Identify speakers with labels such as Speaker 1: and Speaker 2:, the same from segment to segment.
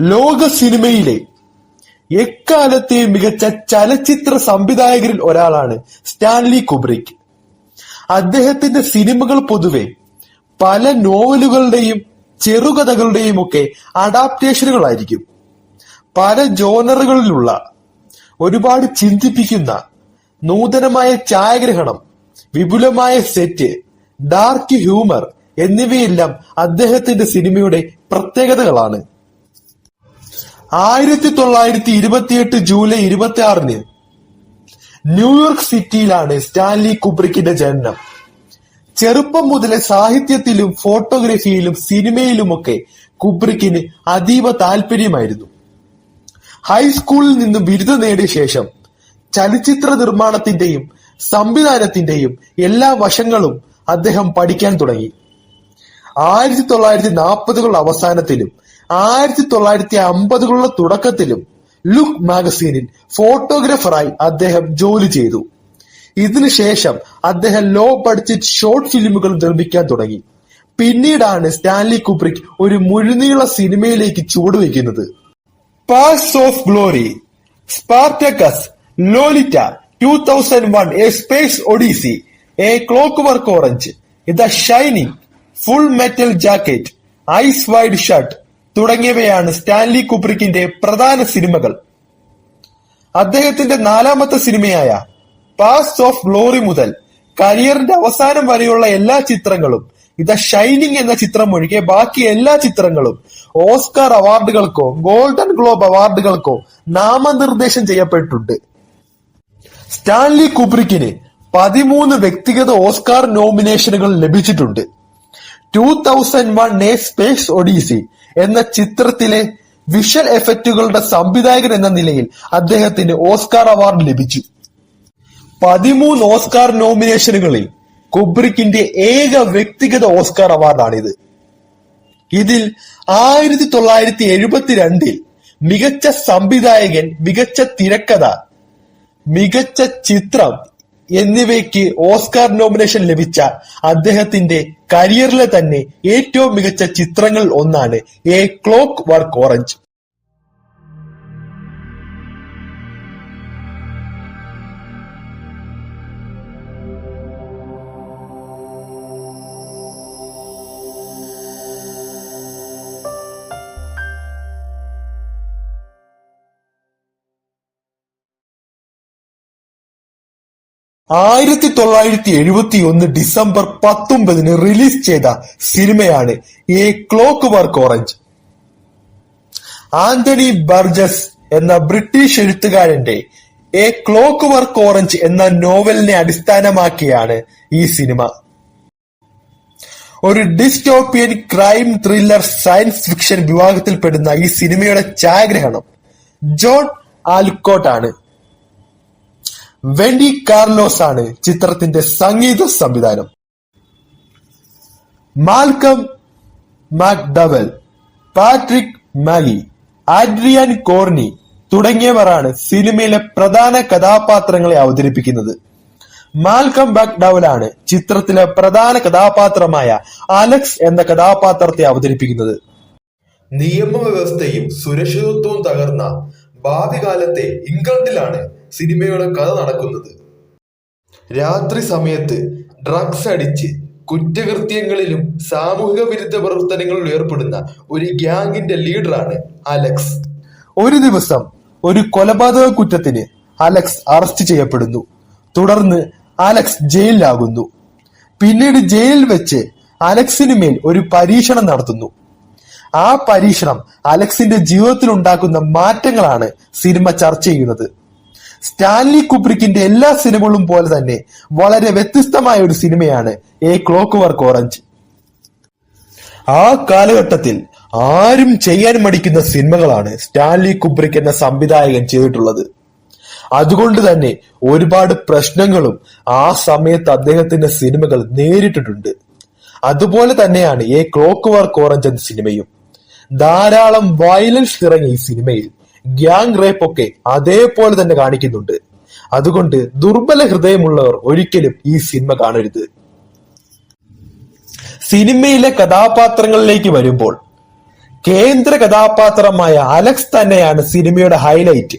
Speaker 1: ലോക സിനിമയിലെ എക്കാലത്തെയും മികച്ച ചലച്ചിത്ര സംവിധായകരിൽ ഒരാളാണ് സ്റ്റാൻലി കുബ്രിക്. അദ്ദേഹത്തിന്റെ സിനിമകൾ പൊതുവെ പല നോവലുകളുടെയും ചെറുകഥകളുടെയും ഒക്കെ അഡാപ്റ്റേഷനുകളായിരിക്കും. പല ജോണറുകളിലുള്ള, ഒരുപാട് ചിന്തിപ്പിക്കുന്ന, നൂതനമായ ഛായാഗ്രഹണം, വിപുലമായ സെറ്റ്, ഡാർക്ക് ഹ്യൂമർ എന്നിവയെല്ലാം അദ്ദേഹത്തിന്റെ സിനിമയുടെ പ്രത്യേകതകളാണ്. ആയിരത്തി തൊള്ളായിരത്തി ഇരുപത്തിയെട്ട് ജൂലൈ ഇരുപത്തി ആറിന് ന്യൂയോർക്ക് സിറ്റിയിലാണ് സ്റ്റാൻലി കുബ്രിക്കിന്റെ ജനനം. ചെറുപ്പം മുതലേ സാഹിത്യത്തിലും ഫോട്ടോഗ്രഫിയിലും സിനിമയിലുമൊക്കെ കുബ്രിക്കിന് അതീവ താല്പര്യമായിരുന്നു ഹൈസ്കൂളിൽ നിന്നും ബിരുദം നേടിയ ശേഷം ചലച്ചിത്ര നിർമ്മാണത്തിന്റെയും സംവിധാനത്തിന്റെയും എല്ലാ വശങ്ങളും അദ്ദേഹം പഠിക്കാൻ തുടങ്ങി. ആയിരത്തി തൊള്ളായിരത്തി നാൽപ്പതുകളുടെ അവസാനത്തിലും ആയിരത്തി തൊള്ളായിരത്തി അമ്പതുകളുടെ തുടക്കത്തിലും ലുക്ക് മാഗസിനിൽ ഫോട്ടോഗ്രാഫറായി അദ്ദേഹം ജോലി ചെയ്തു. ഇതിനുശേഷം അദ്ദേഹം ലോ ബഡ്ജറ്റ് ഷോർട്ട് ഫിലിമുകൾ നിർമ്മിക്കാൻ തുടങ്ങി. പിന്നീടാണ് സ്റ്റാൻലി കുബ്രിക് ഒരു മുഴുനീള സിനിമയിലേക്ക് ചുവടുവയ്ക്കുന്നത്. Paths of glory, Spartacus, Lolita, two thousand one a space odyssey, a clockwork orange, the shining, full metal jacket, eyes wide shut തുടങ്ങിയവയാണ് സ്റ്റാൻലി കുബ്രിക്കിന്റെ പ്രധാന സിനിമകൾ. അദ്ദേഹത്തിന്റെ നാലാമത്തെ സിനിമയായ പാസ്റ്റ് ഓഫ് ഗ്ലോറി മുതൽ കരിയറിന്റെ അവസാനം വരെയുള്ള എല്ലാ ചിത്രങ്ങളും ദ ഷൈനിങ് എന്ന ചിത്രം ഒഴികെ ബാക്കി എല്ലാ ചിത്രങ്ങളും ഓസ്കാർ അവാർഡുകൾക്കോ ഗോൾഡൻ ഗ്ലോബ് അവാർഡുകൾക്കോ നാമനിർദ്ദേശം ചെയ്യപ്പെട്ടിട്ടുണ്ട്. സ്റ്റാൻലി കുബ്രിക്കിന് പതിമൂന്ന് വ്യക്തിഗത ഓസ്കാർ നോമിനേഷനുകൾ ലഭിച്ചിട്ടുണ്ട്. Two thousand one a space odyssey എന്ന ചിത്രത്തിലെ വിഷ്വൽ എഫക്റ്റുകളുടെ സംവിധായകൻ എന്ന നിലയിൽ അദ്ദേഹത്തിന് ഓസ്കാർ അവാർഡ് ലഭിച്ചു. പതിമൂന്ന് ഓസ്കാർ നോമിനേഷനുകളിൽ കുബ്രിക്കിന്റെ ഏക വ്യക്തിഗത ഓസ്കാർ അവാർഡാണിത്. ഇതിൽ ആയിരത്തി തൊള്ളായിരത്തി എഴുപത്തിരണ്ടിൽ മികച്ച സംവിധായകൻ, മികച്ച തിരക്കഥ, മികച്ച ചിത്രം എന്നിവയ്ക്ക് ഓസ്കാർ നോമിനേഷൻ ലഭിച്ച അദ്ദേഹത്തിന്റെ കരിയറിലെ തന്നെ ഏറ്റവും മികച്ച ചിത്രങ്ങളിൽ ഒന്നാണ് എ ക്ലോക്ക് വർക്ക് ഓറഞ്ച്. ആയിരത്തി തൊള്ളായിരത്തി എഴുപത്തിയൊന്ന് ഡിസംബർ പത്തൊമ്പതിന് റിലീസ് ചെയ്ത സിനിമയാണ് a clockwork orange. Anthony Burgess എന്ന ബ്രിട്ടീഷ് എഴുത്തുകാരന്റെ എ ക്ലോക്ക് വർക്ക് ഓറഞ്ച് എന്ന നോവലിനെ അടിസ്ഥാനമാക്കിയാണ് ഈ സിനിമ. ഒരു dystopian crime thriller science fiction വിഭാഗത്തിൽപ്പെടുന്ന ഈ സിനിമയുടെ ഛായാഗ്രഹണം ജോൺ ആൽക്കോട്ട് ആണ്. വെന്റി കാർലോസ് ആണ് ചിത്രത്തിന്റെ സംഗീത സംവിധാനം. Malcolm McDowell Patrick Magee Adrienne Corri തുടങ്ങിയവരാണ് സിനിമയിലെ പ്രധാന കഥാപാത്രങ്ങളെ അവതരിപ്പിക്കുന്നത്. മാൽക്കം മക്ഡവലാണ് ചിത്രത്തിലെ പ്രധാന കഥാപാത്രമായ അലക്സ് എന്ന കഥാപാത്രത്തെ അവതരിപ്പിക്കുന്നത്. നിയമവ്യവസ്ഥയും സുരക്ഷിതത്വവും തകർന്ന ഭാവി കാലത്തെ ഇംഗ്ലണ്ടിലാണ് സിനിമയുടെ കഥ നടക്കുന്നത്. രാത്രി സമയത്ത് ഡ്രഗ്സ് അടിച്ച് കുറ്റകൃത്യങ്ങളിലും സാമൂഹിക വിരുദ്ധ പ്രവർത്തനങ്ങളിലും ഏർപ്പെടുന്ന ഒരു ഗ്യാങ്ങിന്റെ ലീഡറാണ് അലക്സ്. ഒരു ദിവസം ഒരു കൊലപാതക കുറ്റത്തിന് അലക്സ് അറസ്റ്റ് ചെയ്യപ്പെടുന്നു. തുടർന്ന് അലക്സ് ജയിലിലാകുന്നു. പിന്നീട് ജയിലിൽ വെച്ച് അലക്സിന് മേൽ ഒരു പരീക്ഷണം നടത്തുന്നു. ആ പരീക്ഷണം അലക്സിന്റെ ജീവിതത്തിൽ ഉണ്ടാക്കുന്ന മാറ്റങ്ങളാണ് സിനിമ ചർച്ച ചെയ്യുന്നത്. സ്റ്റാൻലി കുബ്രിക്കിന്റെ എല്ലാ സിനിമകളും പോലെ തന്നെ വളരെ വ്യത്യസ്തമായ ഒരു സിനിമയാണ് എ ക്ലോക്ക് വർക്ക് ഓറഞ്ച്. ആ കാലഘട്ടത്തിൽ ആരും ചെയ്യാൻ മടിക്കുന്ന സിനിമകളാണ് സ്റ്റാൻലി കുബ്രിക് എന്ന സംവിധായകൻ ചെയ്തിട്ടുള്ളത്. അതുകൊണ്ട് തന്നെ ഒരുപാട് പ്രശ്നങ്ങളും ആ സമയത്ത് അദ്ദേഹത്തിന്റെ സിനിമകൾ നേരിട്ടിട്ടുണ്ട്. അതുപോലെ തന്നെയാണ് എ ക്ലോക്ക് വർക്ക് ഓറഞ്ച് എന്ന സിനിമയും. ധാരാളം വയലൻസ് നിറഞ്ഞ ഈ സിനിമയിൽ ഗ്യാങ് റേപ്പ് ഒക്കെ അതേപോലെ തന്നെ കാണിക്കുന്നുണ്ട്. അതുകൊണ്ട് ദുർബല ഹൃദയമുള്ളവർ ഒരിക്കലും ഈ സിനിമ കാണരുത്. സിനിമയിലെ കഥാപാത്രങ്ങളിലേക്ക് വരുമ്പോൾ
Speaker 2: കേന്ദ്ര കഥാപാത്രമായ അലക്സ് തന്നെയാണ് സിനിമയുടെ ഹൈലൈറ്റ്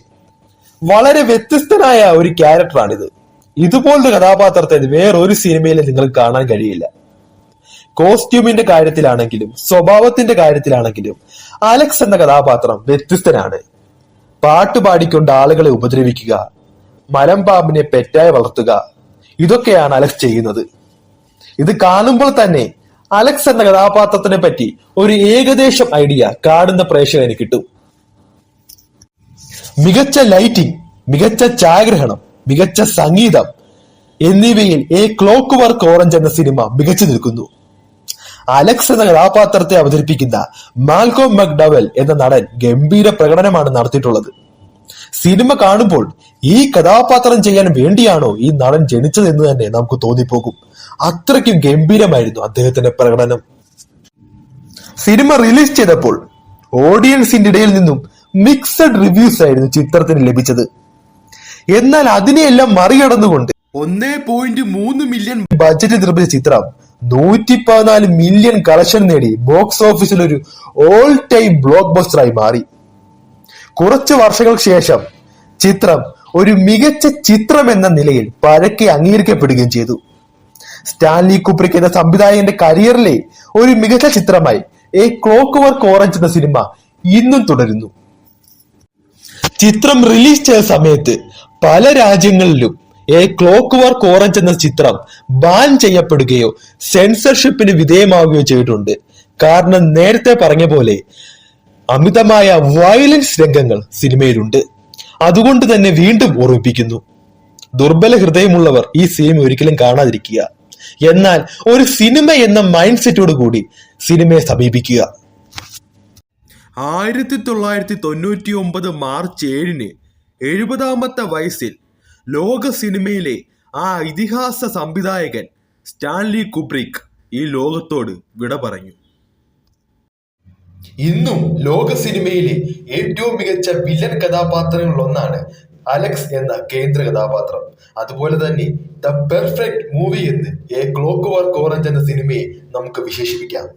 Speaker 2: വളരെ വ്യത്യസ്തനായ ഒരു ക്യാരക്ടറാണിത് ഇതുപോലത്തെ കഥാപാത്രത്തെ വേറൊരു സിനിമയിൽ നിങ്ങൾക്ക് കാണാൻ കഴിയില്ല കോസ്റ്റ്യൂമിന്റെ കാര്യത്തിലാണെങ്കിലും സ്വഭാവത്തിന്റെ കാര്യത്തിലാണെങ്കിലും അലക്സ് എന്ന കഥാപാത്രം വ്യത്യസ്തനാണ് പാട്ട് പാടിക്കൊണ്ട് ആളുകളെ ഉപദ്രവിക്കുക മലമ്പാമ്പിനെ പെറ്റായി വളർത്തുക ഇതൊക്കെയാണ് അലക്സ് ചെയ്യുന്നത്. ഇത് കാണുമ്പോൾ തന്നെ അലക്സ് എന്ന കഥാപാത്രത്തിനെ പറ്റി ഒരു ഏകദേശം ഐഡിയ കാണുന്ന പ്രേക്ഷകന് കിട്ടും. മികച്ച ലൈറ്റിംഗ് മികച്ച ഛായാഗ്രഹണം മികച്ച സംഗീതം എന്നിവയിൽ എ ക്ലോക്ക് വർക്ക് ഓറഞ്ച് എന്ന സിനിമ മികച്ചു നിൽക്കുന്നു. അലക്സ് എന്ന കഥാപാത്രത്തെ അവതരിപ്പിക്കുന്ന മാൽക്കോം മക്ഡവൽ എന്ന നടൻ ഗംഭീര പ്രകടനമാണ് നടത്തിയിട്ടുള്ളത്. സിനിമ കാണുമ്പോൾ ഈ കഥാപാത്രം ചെയ്യാൻ വേണ്ടിയാണോ ഈ നടൻ ജനിച്ചതെന്ന് തന്നെ നമുക്ക് തോന്നിപ്പോകും. അത്രയ്ക്കും ഗംഭീരമായിരുന്നു അദ്ദേഹത്തിന്റെ പ്രകടനം. സിനിമ റിലീസ് ചെയ്തപ്പോൾ ഓഡിയൻസിന്റെ ഇടയിൽ നിന്നും മിക്സഡ് റിവ്യൂസ് ആയിരുന്നു ചിത്രത്തിന് ലഭിച്ചത്. എന്നാൽ അതിനെയെല്ലാം മറികടന്നുകൊണ്ട് ഒന്നേ പോയിന്റ് മൂന്ന് മില്യൺ ബഡ്ജറ്റിൽ നിർമ്മിച്ച ചിത്രം നൂറ്റി പതിനാല് മില്യൺ കളക്ഷൻ നേടി. ബോക്സ് ഓഫീസിൽ ഒരു ഓൾ ടൈം ബ്ലോക്ക് ബസ്റ്ററായി മാറി. കുറച്ചു വർഷങ്ങൾക്ക് ശേഷം ചിത്രം ഒരു മികച്ച ചിത്രം എന്ന നിലയിൽ പരക്കെ അംഗീകരിക്കപ്പെടുകയും ചെയ്തു. സ്റ്റാൻലി കുപ്രിക്ക് എന്ന സംവിധായകന്റെ കരിയറിലെ ഒരു മികച്ച ചിത്രമായി എ ക്ലോക്ക് വർക്ക് ഓറഞ്ച് എന്ന സിനിമ ഇന്നും തുടരുന്നു. ചിത്രം റിലീസ് ചെയ്ത സമയത്ത് പല രാജ്യങ്ങളിലും എ ക്ലോക്ക് വർക്ക് ഓറഞ്ച് എന്ന ചിത്രം ബാൻ ചെയ്യപ്പെടുകയോ സെൻസർഷിപ്പിന് വിധേയമാവുകയോ ചെയ്തിട്ടുണ്ട്. കാരണം നേരത്തെ പറഞ്ഞ പോലെ അമിതമായ വയലൻസ് രംഗങ്ങൾ സിനിമയിലുണ്ട്. അതുകൊണ്ട് തന്നെ വീണ്ടും ഓർമ്മിപ്പിക്കുന്നു. ദുർബല ഹൃദയമുള്ളവർ ഈ സിനിമ ഒരിക്കലും കാണാതിരിക്കുക. എന്നാൽ ഒരു സിനിമ എന്ന മൈൻഡ് സെറ്റോട് കൂടി സിനിമയെ സമീപിക്കുക.
Speaker 1: ആയിരത്തി തൊള്ളായിരത്തി തൊണ്ണൂറ്റി ഒമ്പത് മാർച്ച് ഏഴിന് എഴുപതാമത്തെ വയസ്സിൽ ലോക സിനിമയിലെ ആ ഇതിഹാസ സംവിധായകൻ സ്റ്റാൻലി കുബ്രിക് ഈ ലോകത്തോട് വിട പറഞ്ഞു. ഇന്നും ലോക സിനിമയിലെ ഏറ്റവും മികച്ച വില്ലൻ കഥാപാത്രങ്ങളിൽ ഒന്നാണ് അലക്സ് എന്ന കേന്ദ്ര കഥാപാത്രം. അതുപോലെ തന്നെ ദ പെർഫെക്റ്റ് മൂവി എന്ന് എ ക്ലോക്ക് വർക്ക് ഓറഞ്ച് എന്ന സിനിമയെ നമുക്ക് വിശേഷിപ്പിക്കാം.